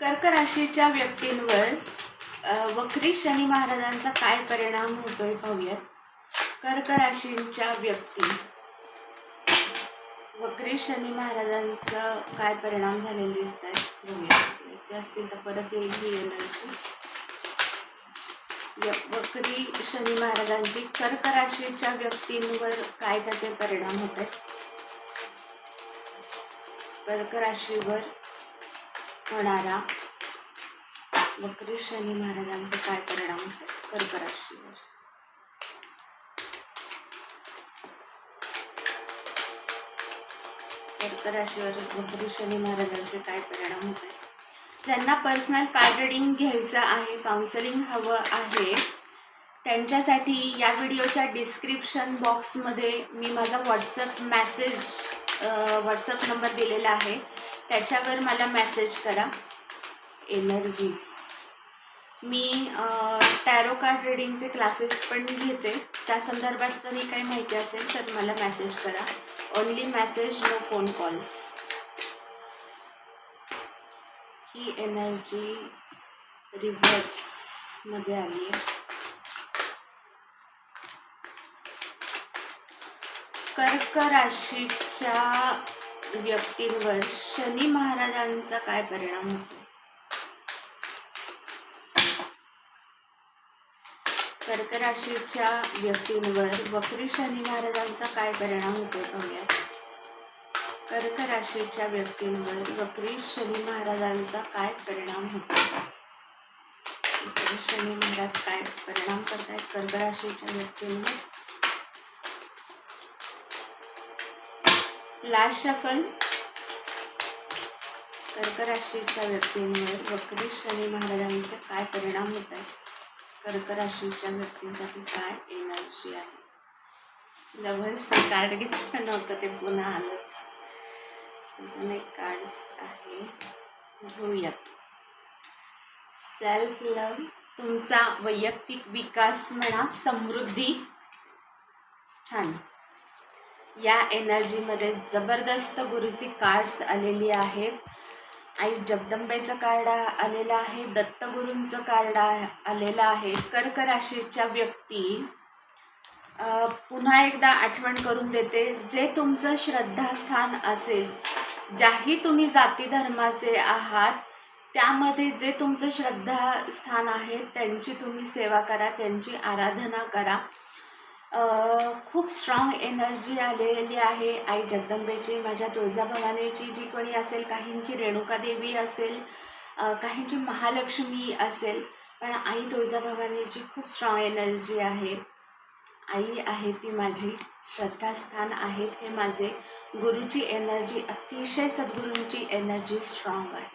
कर्क राशीच्या व्यक्तींवर वक्री शनी महाराजांचा काय परिणाम होतोय पाहूयात. कर्क राशींच्या व्यक्ती. वक्री शनी महाराजांचं काय परिणाम झालेले दिसत आहेत बघूयात याचे असतील तर परत येईल ही एनर्जी. य- वक्री शनी महाराजांची कर्क राशीच्या व्यक्तींवर काय त्याचे परिणाम होत आहेत कर्क राशीवर होणारा वक्री शनी महाराजांचा काय परिणाम होतो? आहे कर्क राशीवर कर्क राशीवर वक्री शनी महाराजांचे काय परिणाम होत आहेत ज्यांना पर्सनल कार्ड रिडिंग घ्यायचं आहे काउन्सलिंग हवं आहे त्यांच्यासाठी या व्हिडिओच्या डिस्क्रिप्शन बॉक्समध्ये मी माझा व्हॉट्सअप मॅसेज व्हॉट्सअप नंबर दिलेला आहे. त्याच्यावर मला मेसेज करा. एनर्जीज मी टॅरो कार्ड रिडिंगचे क्लासेस पण घेते. त्या संदर्भात जरी काही माहिती असेल तर मला मेसेज करा. Only message no phone calls ही एनर्जी रिव्हर्समध्ये आली आहे. कर्क राशीच्या व्यक्तींवर शनी महाराजांचा काय परिणाम होतो? कर्क राशीच्या व्यक्तींवर वक्री शनी महाराजांचा काय परिणाम होतो पाहूया. कर्क राशीच्या व्यक्तींवर वक्री शनी महाराजांचा काय परिणाम होतो? शनी महाराज काय परिणाम करतायत? कर्क राशीच्या व्यक्तींवर लास्ट शफल. कर्क राशीच्या व्यक्तींवर वक्री शनी महाराजांचे काय परिणाम होत आहेत कर्क राशीच्या व्यक्तींसाठी काय एनर्जी आहे? लव्हर्स कार्ड घेतलं नव्हतं ते पुन्हा आलंच. अजून एक कार्ड्स आहे. घेऊयात. सेल्फ लव तुमचा वैयक्तिक विकास म्हणा समृद्धी. छान. या एनर्जीमध्ये जबरदस्त गुरुची कार्ड्स आलेली आहेत. आई जगदंबेचं कार्ड आलेलं आहे दत्तगुरूंचं कार्ड आलेलं आहे. कर्क राशीच्या व्यक्ती पुन्हा एकदा आठवण करून देते. जे तुमचं श्रद्धास्थान असेल ज्याही तुम्ही जाती धर्माचे आहात त्यामध्ये जे तुमचं श्रद्धास्थान आहे त्यांची तुम्ही सेवा करा त्यांची आराधना करा. खूप स्ट्रॉंग एनर्जी आलेली आहे आई जगदंबेची माझ्या तुळजाभवानीची जी कोणी असेल काहींची रेणुकादेवी असेल काहींची महालक्ष्मी असेल पण आई तुळजाभवानीची खूप स्ट्रॉंग एनर्जी आहे. आई आहे ती माझी श्रद्धास्थान आहेत हे माझे. गुरुची एनर्जी अतिशय सद्गुरूंची एनर्जी स्ट्रॉंग आहे.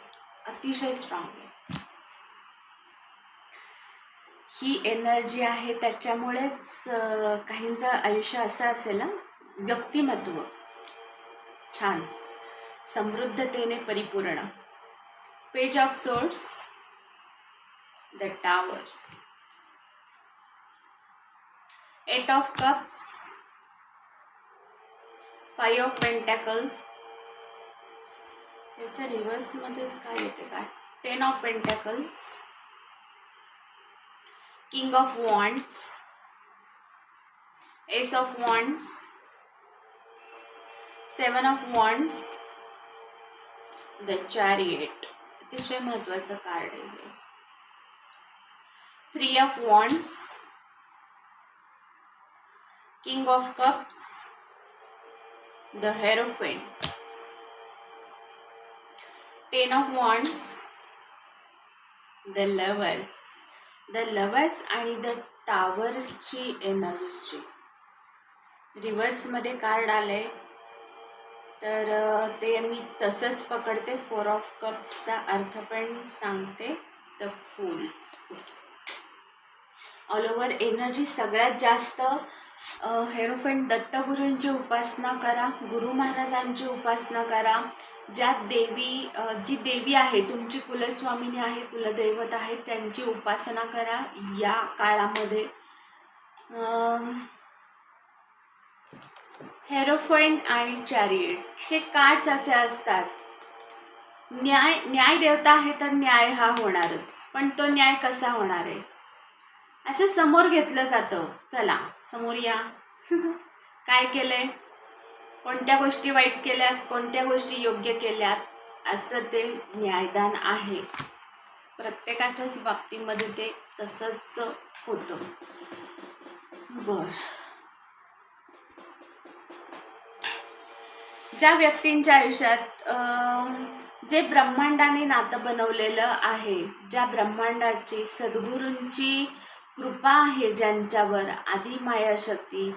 अतिशय स्ट्रॉंग आहे. ही एनर्जी आहे त्याच्यामुळेच काहींचं आयुष्य असं असेल ना व्यक्तिमत्व. छान. समृद्धतेने परिपूर्ण. Page of swords the tower eight of cups five of pentacle याचं रिव्हर्समध्येच काय येते काय ten of pentacles king of wands ace of wands seven of wands the chariot अतिशय महत्वाचं कार्ड आहे three of wands king of cups the hierophant ten of wands the lovers the lovers आणि the टावरची energy. रिव्हर्समध्ये card आले तर ते मी तसंच पकडते. फोर ऑफ कप्सचा अर्थ पण सांगते. The fool. All over energy सगळ्यात जास्त हेरोफेंट दत्तगुरूंची उपासना करा गुरु महाराजांची उपासना करा ज्या देवी जी देवी आहे तुमची कुलस्वामिनी आहे कुलदैवत आहे त्यांची उपासना करा या काळामध्ये. हेरोफेंट आणि चॅरिएट हे कार्ड्स असे असतात. न्याय न्याय देवता आहे तर न्याय हा होणारच पण तो न्याय कसा होणार आहे? असं समोर घेतलं जातं. चला समोर या. काय केलंय? कोणत्या गोष्टी वाईट केल्यात? कोणत्या गोष्टी योग्य केल्यात? असं ते न्यायदान आहे. प्रत्येकाच्याच बाबतीमध्ये ते तसंच होतं. बर. ज्या व्यक्तींच्या आयुष्यात जे ब्रह्मांडाने नातं बनवलेलं आहे ज्या ब्रह्मांडाची सद्गुरूंची कृपा आहे ज्यांच्यावर आधी मायाशक्ती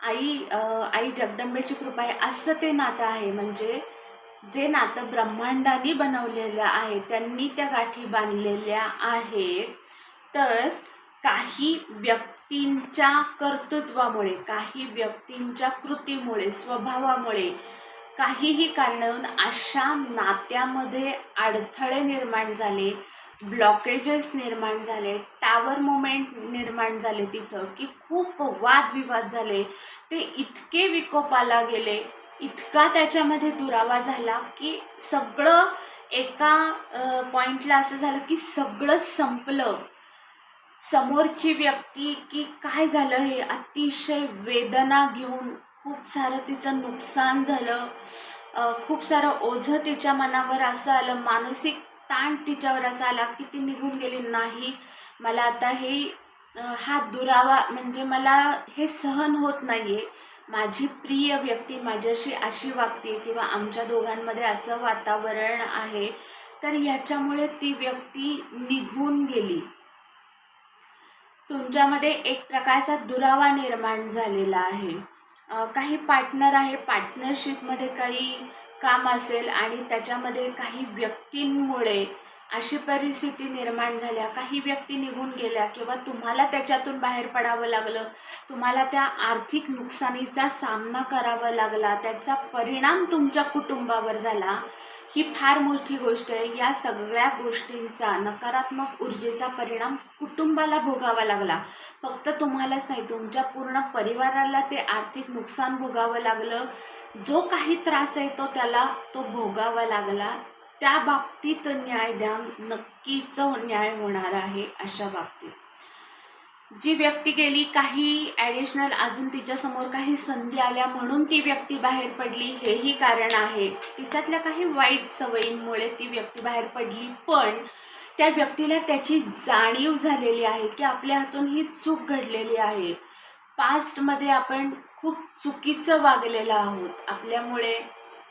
आई आई जगदंबेची कृपा आहे असं ते नातं आहे. म्हणजे जे नातं ब्रह्मांडाने बनवलेलं आहे त्यांनी त्या गाठी बांधलेल्या आहेत. तर काही व्यक्तींच्या कर्तृत्वामुळे काही व्यक्तींच्या कृतीमुळे स्वभावामुळे काहीही कारणावरून अशा नात्यामध्ये अडथळे निर्माण झाले ब्लॉकेजेस निर्माण झाले टावर मुमेंट निर्माण झाले तिथं की खूप वादविवाद झाले. ते इतके विकोपाला गेले इतका त्याच्यामध्ये दुरावा झाला की सगळं एका पॉईंटला असं झालं की सगळं संपलं. समोरची व्यक्ती की काय झालं हे अतिशय वेदना घेऊन खूप सारं तिचं नुकसान झालं. खूप सारं ओझं तिच्या मनावर असं आलं मानसिक ताण तिच्यावर असा आला की ती निघून गेली नाही. मला आता हे हा दुरावा म्हणजे मला हे सहन होत नाही आहे माझी प्रिय व्यक्ती माझ्याशी अशी वागते किंवा आमच्या दोघांमध्ये असं वातावरण आहे तर ह्याच्यामुळे ती व्यक्ती निघून गेली. तुमच्यामध्ये एक प्रकारचा दुरावा निर्माण झालेला आहे. काही पार्टनर आहे पार्टनरशिपमध्ये काही काम असेल आणि त्याच्यामध्ये काही व्यक्तींमुळे अशी परिस्थिती निर्माण झाल्या. काही व्यक्ती निघून गेल्या किंवा तुम्हाला त्याच्यातून बाहेर पडावं लागलं तुम्हाला त्या आर्थिक नुकसानीचा सामना करावा लागला त्याचा परिणाम तुमच्या कुटुंबावर झाला ही फार मोठी गोष्ट आहे. या सगळ्या गोष्टींचा नकारात्मक ऊर्जेचा परिणाम कुटुंबाला भोगावा लागला. फक्त तुम्हालाच नाही तुमच्या पूर्ण परिवाराला ते आर्थिक नुकसान भोगावं लागलं. जो काही त्रास आहे तो त्याला तो भोगावा लागला. त्या बाबतीत न्याय द्या नक्कीच न्याय होणार आहे अशा बाबतीत. जी व्यक्ती गेली काही ॲडिशनल अजून तिच्यासमोर काही संधी आल्या म्हणून ती व्यक्ती बाहेर पडली हेही कारण आहे. तिच्यातल्या काही वाईट सवयींमुळे ती व्यक्ती बाहेर पडली पण त्या व्यक्तीला त्याची जाणीव झालेली आहे की आपल्या हातून ही चूक घडलेली आहे. पास्टमध्ये आपण खूप चुकीचं वागलेलं आहोत. आपल्यामुळे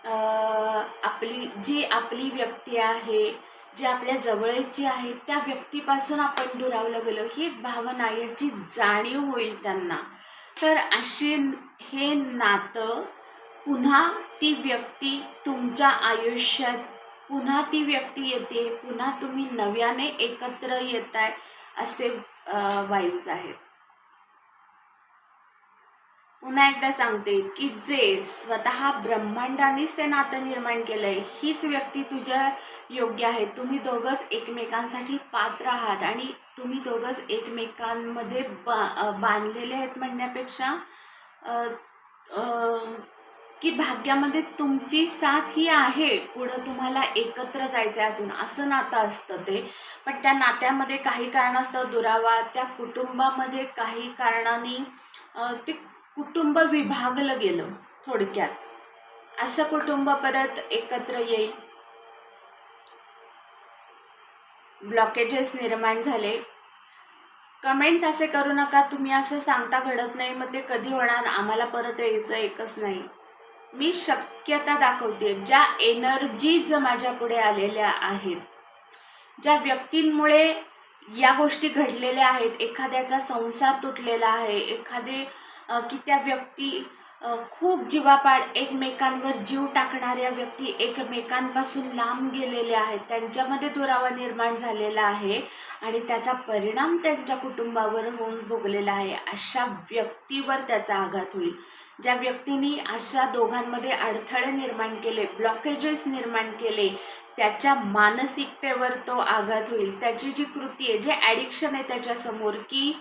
आपली जी आपली व्यक्ती आहे जी आपल्या जवळची आहे त्या व्यक्तीपासून आपण दुरावलं गेलो ही एक भावना याची जाणीव होईल त्यांना. तर अशी हे नातं पुन्हा ती व्यक्ती तुमच्या आयुष्यात पुन्हा ती व्यक्ती येते पुन्हा तुम्ही नव्याने एकत्र येताय असे वाईब्स आहेत. पुन्हा एकदा सांगते की जे स्वतः ब्रह्मांडानेच ते नातं निर्माण केलंय हीच व्यक्ती तुझ्या योग्य आहे तुम्ही दोघंच एकमेकांसाठी पात्र आहात आणि तुम्ही दोघंच एकमेकांमध्ये बा बांधलेले आहेत म्हणण्यापेक्षा की भाग्यामध्ये तुमची साथ ही आहे पुढं तुम्हाला एकत्र जायचं असून असं नातं असतं ते. पण त्या नात्यामध्ये काही कारणास्तव दुरावा त्या कुटुंबामध्ये काही कारणाने ते कुटुंब विभागलं गेलं थोडक्यात. असं कुटुंब परत एकत्र येईल. ब्लॉकेजेस निर्माण झाले. कमेंट्स असे करू नका तुम्ही असं सांगता घडत नाही मग ते कधी होणार? आम्हाला परत यायचं एकच नाही. मी शक्यता दाखवते ज्या एनर्जीज माझ्या पुढे आलेल्या आहेत ज्या व्यक्तींमुळे या गोष्टी घडलेल्या आहेत एखाद्याचा संसार तुटलेला आहे एखादे की त्या व्यक्ती खूप जीवापाड एकमेकांवर जीव टाकणाऱ्या व्यक्ती एकमेकांपासून लांब गेलेल्या आहेत. त्यांच्यामध्ये दुरावा निर्माण झालेला आहे आणि त्याचा परिणाम त्यांच्या कुटुंबावर होऊन भोगलेला आहे. अशा व्यक्तीवर त्याचा आघात होईल. ज्या व्यक्तींनी अशा दोघांमध्ये अडथळे निर्माण केले ब्लॉकेजेस निर्माण केले त्याच्या मानसिकतेवर तो आघात होईल. त्याची जी कृती आहे जे ॲडिक्शन आहे त्याच्यासमोर की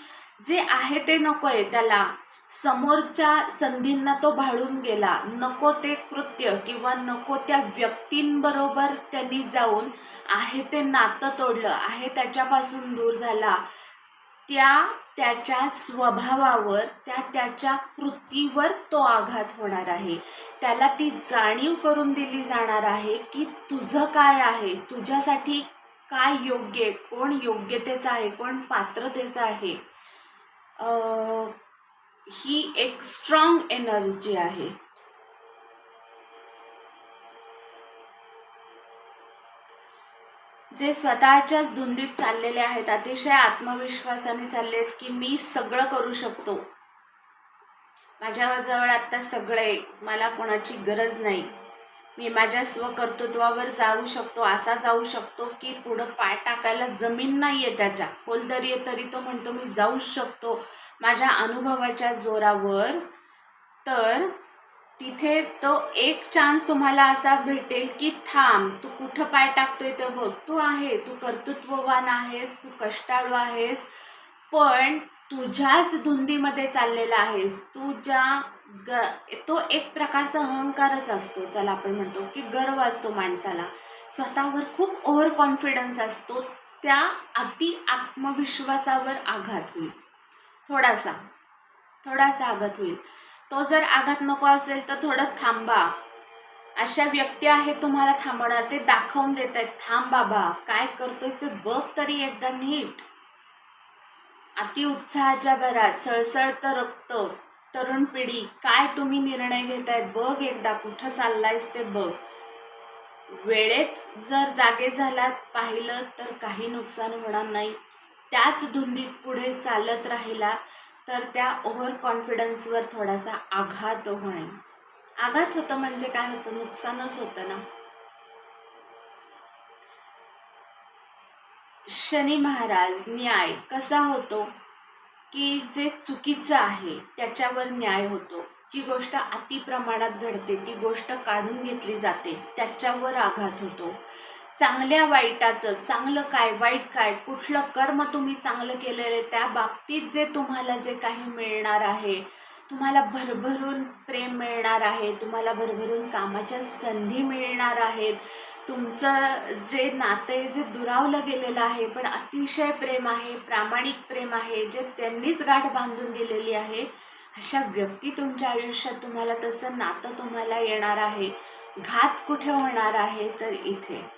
जे आहे ते नको आहे त्याला. समोरच्या संधींना तो भाळून गेला. नको ते कृत्य किंवा नको त्या व्यक्तींबरोबर त्यांनी जाऊन आहे ते नातं तोडलं आहे त्याच्यापासून दूर झाला. त्या त्याच्या स्वभावावर त्या त्याच्या कृतीवर तो आघात होणार आहे. त्याला ती जाणीव करून दिली जाणार आहे की तुझं काय आहे? तुझ्यासाठी काय योग्य कोण योग्यतेचं आहे? कोण पात्रतेचं आहे? ही एक स्ट्रॉंग एनर्जी आहे. जे स्वतःच्याच धुंदीत चाललेले आहेत अतिशय आत्मविश्वासाने चालले आहेत की मी सगळं करू शकतो. माझ्याजवळ आता सगळे मला कोणाची गरज नाही. मी माझ्या स्वकर्तृत्वावर जाऊ शकतो असा जाऊ शकतो की पुढं पाय टाकायला जमीन नाही आहे त्याच्या. खोल तरी आहे तरी तो म्हणतो मी जाऊ शकतो माझ्या अनुभवाच्या जोरावर. तर तिथे तो एक चान्स तुम्हाला असा भेटेल की थांब तू कुठं पाय टाकतोय तर बघ. तू आहे तू कर्तृत्ववान आहेस तू कष्टाळू आहेस पण तुझ्याच धुंदीमध्ये चाललेला आहेस. तू ज्या ग तो एक प्रकारचा अहंकारच असतो. त्याला आपण म्हणतो की गर्व असतो माणसाला. स्वतःवर खूप ओव्हर कॉन्फिडन्स असतो. त्या अति आत्मविश्वासावर आघात होईल. थोडासा थोडासा आघात होईल. तो जर आघात नको असेल तर थोडं थांबा. अशा व्यक्ती आहेत तुम्हाला थांबवणार. ते दाखवून देत आहेत थांब बाबा काय करतोयस ते बघ तरी एकदा नीट. अति उत्साहाच्या भरात सळसळतं रक्त तरुण पिढी काय तुम्ही निर्णय घेतायत? बघ एकदा कुठं चाललायस ते बघ. वेळेत जर जागे झालात पाहिलं तर काही नुकसान होणार नाही. त्याच धुंदीत पुढे चालत राहिला तर त्या ओव्हर कॉन्फिडन्सवर थोडासा आघात होणे. आघात होतं म्हणजे काय होतं? नुकसानच होतं ना. शनी महाराज न्याय कसा होतो? की जे चुकीचं आहे त्याच्यावर न्याय होतो. जी गोष्ट अति प्रमाणात घडते ती गोष्ट काढून घेतली जाते त्याच्यावर आघात होतो. चांगल्या वाईटाचं चांगलं काय वाईट काय कुठलं कर्म तुम्ही चांगलं केलेलं आहे त्या बाबतीत जे तुम्हाला जे काही मिळणार आहे तुम्हाला भरभरून प्रेम मिळणार आहे तुम्हाला भरभरून कामाच्या संधी मिळणार आहेत. तुमचं जे नातं आहे जे दुरावलं गेलेलं आहे पण अतिशय प्रेम आहे प्रामाणिक प्रेम आहे जे त्यांनीच गाठ बांधून दिलेली आहे अशा व्यक्ती तुमच्या आयुष्यात तुम्हाला तसं नातं तुम्हाला येणार आहे. घात कुठे होणार आहे? तर इथे.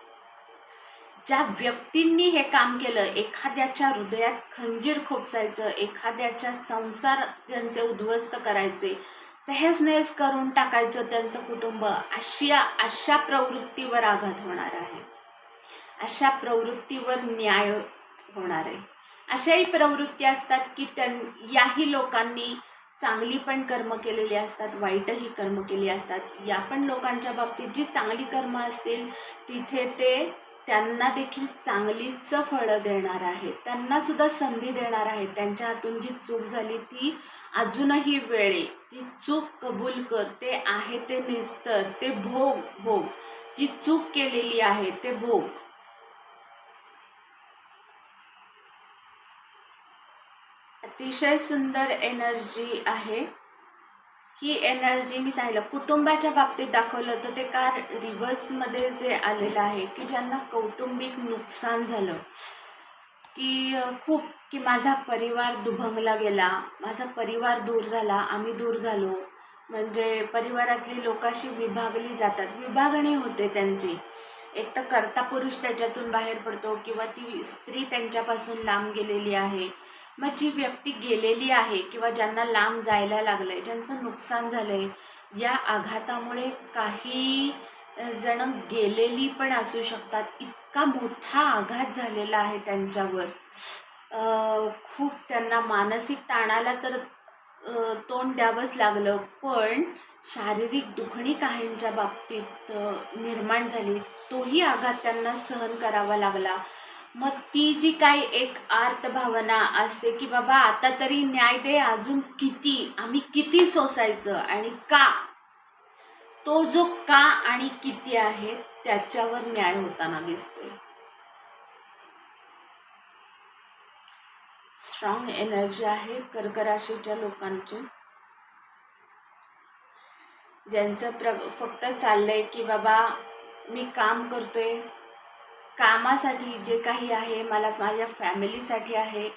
ज्या व्यक्तींनी हे काम केलं एखाद्याच्या हृदयात खंजीर खोपसायचं एखाद्याच्या संसार त्यांचे उद्ध्वस्त करायचे तहेस नहेस करून टाकायचं त्यांचं कुटुंब अशा अशा प्रवृत्तीवर आघात होणार आहे. अशा प्रवृत्तीवर न्याय होणार आहे. अशाही प्रवृत्ती असतात की त्यां याही लोकांनी चांगली पण कर्म केलेली असतात वाईटही कर्म केली असतात. या पण लोकांच्या बाबतीत जी चांगली कर्म असतील तिथे ते त्यांना देखील चांगलीच फळं देणार आहेत. त्यांना सुद्धा संधी देणार आहेत. त्यांच्या हातून जी चूक झाली ती अजूनही वेळे. ती चूक कबूल कर. ते आहे ते निस्तर. ते भोग भोग. जी चूक केलेली आहे ते भोग. अतिशय सुंदर एनर्जी आहे. ही एनर्जी मी सांगितलं. कुटुंबाच्या बाबतीत दाखवलं तर ते कार रिव्हर्समध्ये जे आलेलं आहे की ज्यांना कौटुंबिक नुकसान झालं की खूप की माझा परिवार दुभंगला गेला माझा परिवार दूर झाला आम्ही दूर झालो. म्हणजे परिवारातली लोकांशी विभागली जातात. विभागणी होते त्यांची. एक तर कर्ता पुरुष त्याच्यातून बाहेर पडतो किंवा ती स्त्री त्यांच्यापासून लांब गेलेली आहे. मग जी व्यक्ती गेलेली आहे किंवा ज्यांना लांब जायला लागलं आहे ज्यांचं नुकसान झालं आहे या आघातामुळे काही जण गेलेली पण असू शकतात. इतका मोठा आघात झालेला आहे त्यांच्यावर. खूप त्यांना मानसिक ताणाला तर तोंड द्यावंच लागलं पण शारीरिक दुखणी काहींच्या बाबतीत निर्माण झाली. तोही आघात त्यांना सहन करावा लागला. मग ती जी काही एक आर्त भावना असते की बाबा आता तरी न्याय दे अजून किती आम्ही किती सोसायचं आणि का? तो जो का आणि किती आहे त्याच्यावर न्याय होताना दिसतोय. स्ट्रॉंग एनर्जी आहे कर्क राशीच्या लोकांची. ज्यांचं प्र फक्त चाललंय की बाबा मी काम करतोय कामासाठी जे काही आहे मला माझ्या फॅमिलीसाठी आहे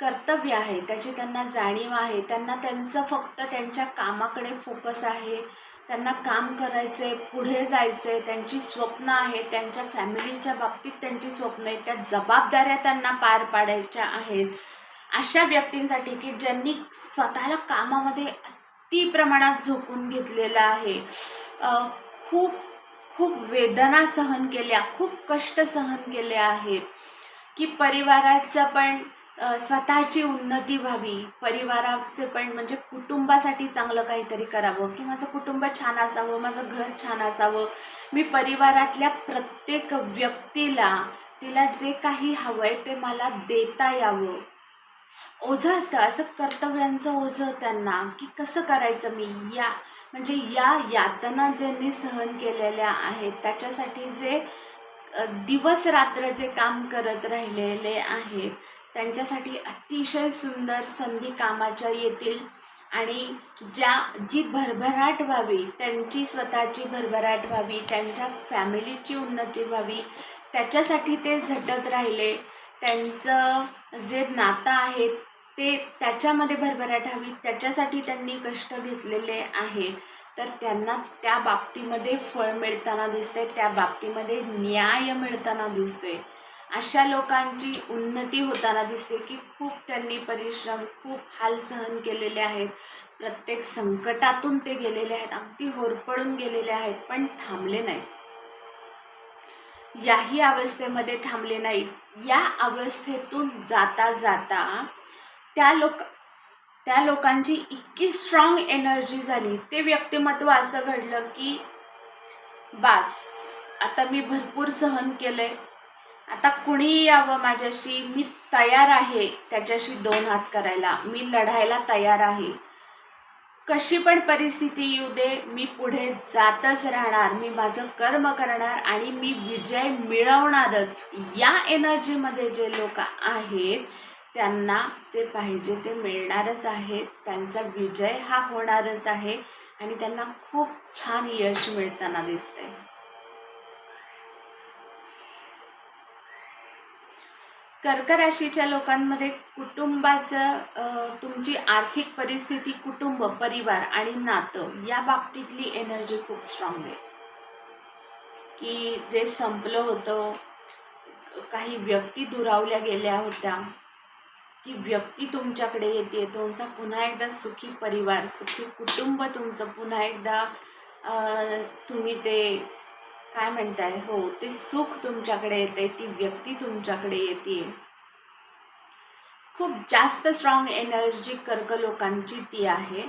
कर्तव्य आहे त्याची त्यांना जाणीव आहे त्यांना त्यांचं फक्त त्यांच्या कामाकडे फोकस आहे त्यांना काम करायचं आहे पुढे जायचं आहे त्यांची स्वप्न आहे त्यांच्या फॅमिलीच्या बाबतीत त्यांची स्वप्न आहेत त्या जबाबदाऱ्या त्यांना पार पाडायच्या आहेत. अशा व्यक्तींसाठी की ज्यांनी स्वतःला कामामध्ये अति प्रमाणात झोकून घेतलेलं आहे. खूप खूप वेदना सहन केल्या खूप कष्ट सहन केले आहेत की परिवाराचं पण स्वतःची उन्नती व्हावी. परिवाराचे पण म्हणजे कुटुंबासाठी चांगलं काहीतरी करावं की माझं कुटुंब छान असावं माझं घर छान असावं. मी परिवारातल्या प्रत्येक व्यक्तीला तिला जे काही हवं आहे ते मला देता यावं. ओझं असतं. असं कर्तव्यांचं ओझं त्यांना की कसं करायचं मी? या म्हणजे या यातना ज्यांनी सहन केलेल्या आहेत त्याच्यासाठी जे दिवस रात्र जे काम करत राहिलेले आहेत त्यांच्यासाठी अतिशय सुंदर संधी कामाच्या येतील. आणि ज्या जी भरभराट व्हावी त्यांची स्वतःची भरभराट व्हावी त्यांच्या फॅमिलीची उन्नती व्हावी त्याच्यासाठी ते झटत राहिले. त्यांचं जे नातं आहे ते त्याच्यामध्ये भरभराट हवी त्याच्यासाठी त्यांनी कष्ट घेतलेले आहेत. तर त्यांना त्या बाबतीमध्ये फळ मिळताना दिसते त्या बाबतीमध्ये न्याय मिळताना दिसतोय. अशा लोकांची उन्नती होताना दिसते की खूप त्यांनी परिश्रम खूप हाल सहन केलेले आहेत. प्रत्येक संकटातून ते गेलेले आहेत अगदी होरपळून गेलेले आहेत पण थांबले नाहीत. याही अवस्थेमध्ये थांबले नाहीत. या अवस्थेतून जाता जाता त्या लोक त्या लोकांची इतकी स्ट्रॉंग एनर्जी झाली. ते व्यक्तिमत्व असं घडलं की बास आता मी भरपूर सहन केलं आहे आता कुणीही यावं माझ्याशी. मी तयार आहे त्याच्याशी दोन हात करायला. मी लढायला तयार आहे. कशी पण परिस्थिती येऊ दे मी पुढे जातच राहणार मी माझं कर्म करणार आणि मी विजय मिळवणारच. या एनर्जीमध्ये जे लोक आहेत त्यांना जे पाहिजे ते मिळणारच आहे त्यांचा विजय हा होणारच आहे आणि त्यांना खूप छान यश मिळताना दिसतंय. कर्क राशीच्या लोकांमध्ये कुटुंबाचं तुमची आर्थिक परिस्थिती कुटुंब परिवार आणि नातं या बाबतीतली एनर्जी खूप स्ट्रॉंग आहे. की जे संपलं होतं काही व्यक्ती दुरावल्या गेल्या होत्या ती व्यक्ती तुमच्याकडे येते तुमचा पुन्हा एकदा सुखी परिवार सुखी कुटुंब तुमचं पुन्हा एकदा तुम्ही ते काय म्हणताय? हो ते सुख तुमच्याकडे येते ती व्यक्ती तुमच्याकडे येते खूप जास्त स्ट्रॉंग एनर्जी कर्क लोकांची ती आहे.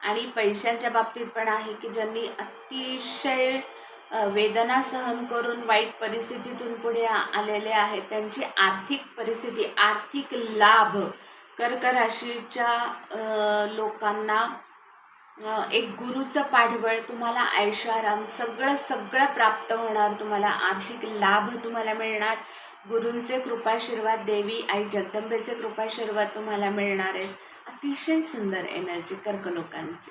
आणि पैशांच्या बाबतीत पण आहे की ज्यांनी अतिशय वेदना सहन करून वाईट परिस्थितीतून पुढे आलेले आहेत त्यांची आर्थिक परिस्थिती आर्थिक लाभ कर्क राशीच्या लोकांना एक गुरुचं पाठबळ तुम्हाला ऐशाराम सगळं सगळं प्राप्त होणार. तुम्हाला आर्थिक लाभ तुम्हाला मिळणार. गुरूंचे कृपाशीर्वाद देवी आई जगदंबेचे कृपाशीर्वाद तुम्हाला मिळणार आहे. अतिशय सुंदर एनर्जी कर्क लोकांची